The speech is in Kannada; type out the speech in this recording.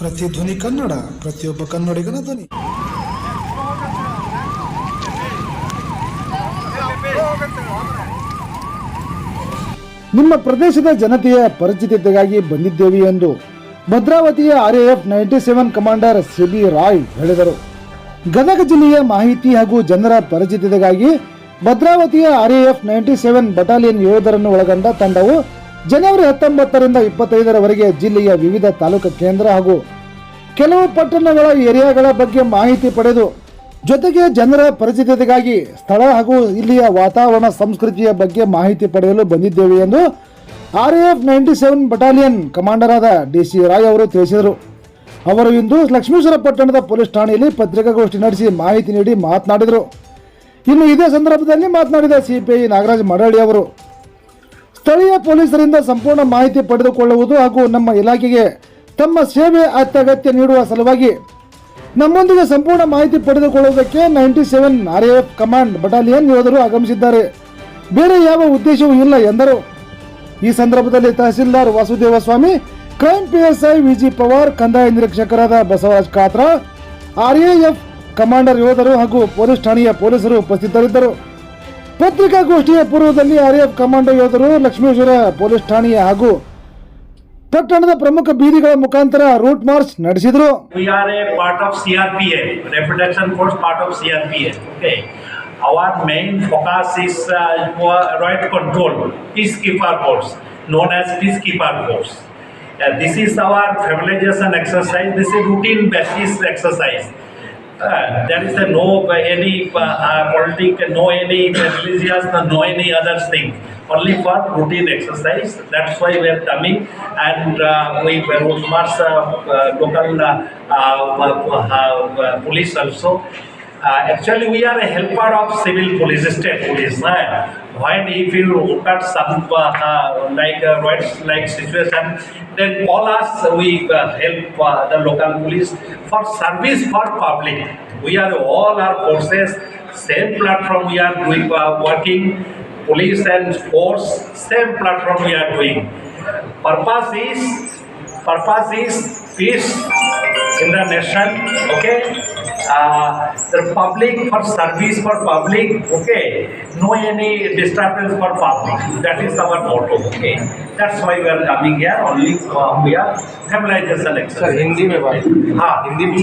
ಇದು ಧ್ವನಿ ಕನ್ನಡ, ಪ್ರತಿಯೊಬ್ಬ ಕನ್ನಡಿಗನ ಧ್ವನಿ. ನಿಮ್ಮ ಪ್ರದೇಶದ ಜನತೆಯ ಪರಿಚಿತತೆಗಾಗಿ ಬಂದಿದ್ದೇವೆ ಎಂದು ಭದ್ರಾವತಿಯ RAF ninety seven commander C B ಹೇಳಿದರು. ಗದಗ ಜಿಲ್ಲೆಯ ಮಾಹಿತಿ ಹಾಗೂ ಜನರ ಪರಿಚಿತತೆಗಾಗಿ ಭದ್ರಾವತಿಯ ಆರ್ಎಎಫ್ ನೈಂಟಿ ಸೆವೆನ್ ಬಟಾಲಿಯನ್ ಯೋಧರನ್ನು ಒಳಗೊಂಡ ತಂಡವು ಜನವರಿ ಹತ್ತೊಂಬತ್ತರಿಂದ ಇಪ್ಪತ್ತೈದರವರೆಗೆ ಜಿಲ್ಲೆಯ ವಿವಿಧ ತಾಲೂಕು ಕೇಂದ್ರ ಹಾಗೂ ಕೆಲವು ಪಟ್ಟಣಗಳ ಏರಿಯಾಗಳ ಬಗ್ಗೆ ಮಾಹಿತಿ ಪಡೆದು ಜೊತೆಗೆ ಜನರ ಪರಿಸ್ಥಿತಿಗಾಗಿ ಸ್ಥಳ ಹಾಗೂ ಇಲ್ಲಿಯ ವಾತಾವರಣ ಸಂಸ್ಕೃತಿಯ ಬಗ್ಗೆ ಮಾಹಿತಿ ಪಡೆಯಲು ಬಂದಿದ್ದೇವೆ ಎಂದು R F ninety seven battalion commander ಆದ ಡಿ ಸಿ ರಾಯ್ ಅವರು ತಿಳಿಸಿದರು. ಅವರು ಇಂದು ಲಕ್ಷ್ಮೀಶ್ವರ ಪಟ್ಟಣದ ಪೊಲೀಸ್ ಠಾಣೆಯಲ್ಲಿ ಪತ್ರಿಕಾಗೋಷ್ಠಿ ನಡೆಸಿ ಮಾಹಿತಿ ನೀಡಿ ಮಾತನಾಡಿದರು. ಇನ್ನು ಇದೇ ಸಂದರ್ಭದಲ್ಲಿ ಮಾತನಾಡಿದ ಸಿಪಿಐ ನಾಗರಾಜ್ ಮಡಳ್ಳಿ ಅವರು ಸ್ಥಳೀಯ ಪೊಲೀಸರಿಂದ ಸಂಪೂರ್ಣ ಮಾಹಿತಿ ಪಡೆದುಕೊಳ್ಳುವುದು ಹಾಗೂ ನಮ್ಮ ಇಲಾಖೆಗೆ ತಮ್ಮ ಸೇವೆ ಅತ್ಯಗತ್ಯ ನೀಡುವ ಸಲುವಾಗಿ ನಮ್ಮೊಂದಿಗೆ ಸಂಪೂರ್ಣ ಮಾಹಿತಿ ಪಡೆದುಕೊಳ್ಳುವುದಕ್ಕೆ ninety seven R F command battalion ಯೋಧರು ಆಗಮಿಸಿದ್ದಾರೆ. ಬೇರೆ ಯಾವ ಉದ್ದೇಶವೂ ಇಲ್ಲ ಎಂದರು. ಈ ಸಂದರ್ಭದಲ್ಲಿ tahsildar Vasudeva Swamy crime PSI V G Pawar, ಕಂದಾಯ ನಿರೀಕ್ಷಕರಾದ ಬಸವರಾಜ್ ಕಾತ್ರ, ಆರ್ಎಎಫ್ ಕಮಾಂಡರ್ ಯೋಧರು ಹಾಗೂ ಪೊಲೀಸ್ ಠಾಣೆಯ ಪೊಲೀಸರು ಉಪಸ್ಥಿತರಿದ್ದರು. ಪತ್ರಿಕಾಗೋಷ್ಠಿಯ ಪೂರ್ವದಲ್ಲಿ ಆರ್ಎಫ್ ಕಮಾಂಡೋ ಯೋಧರು ಲಕ್ಷ್ಮೇಶ್ವರ ಪೊಲೀಸ್ ಠಾಣೆಯ ಹಾಗೂ ಪಟ್ಟಣದ ಪ್ರಮುಖ ಬೀದಿಗಳ ಮುಖಾಂತರ ರೂಟ್ ಮಾರ್ಚ್ ನಡೆಸಿದರು We are a part of CRPF, Rapid Action Force, part of CRPF. Okay. Our main focus is uh, right control, peacekeeper force, known as peacekeeper force. Uh, this is our familiarization exercise. This is routine basis exercise. Uh, there is no uh, any uh, uh, no any religious, no any other thing. Only for routine exercise. That's why we are coming and uh, we route march uh, uh, local uh, uh, uh, uh, police also. Uh, actually, we are a helper of civil police, state police. Uh, when if you look at some uh, uh, like uh, rights like situation, then call us. We uh, help uh, the local police for service for public. We are all our forces, same platform we are doing uh, working. Police and force, same platform we are doing. Purpose is purpose is peace in the nation. Okay uh, the public for service for public okay no any disturbance for public that is our motto okay that's why we are coming here only uh, we are familiarization sir exercise Hindi में बात हाँ हिंदी में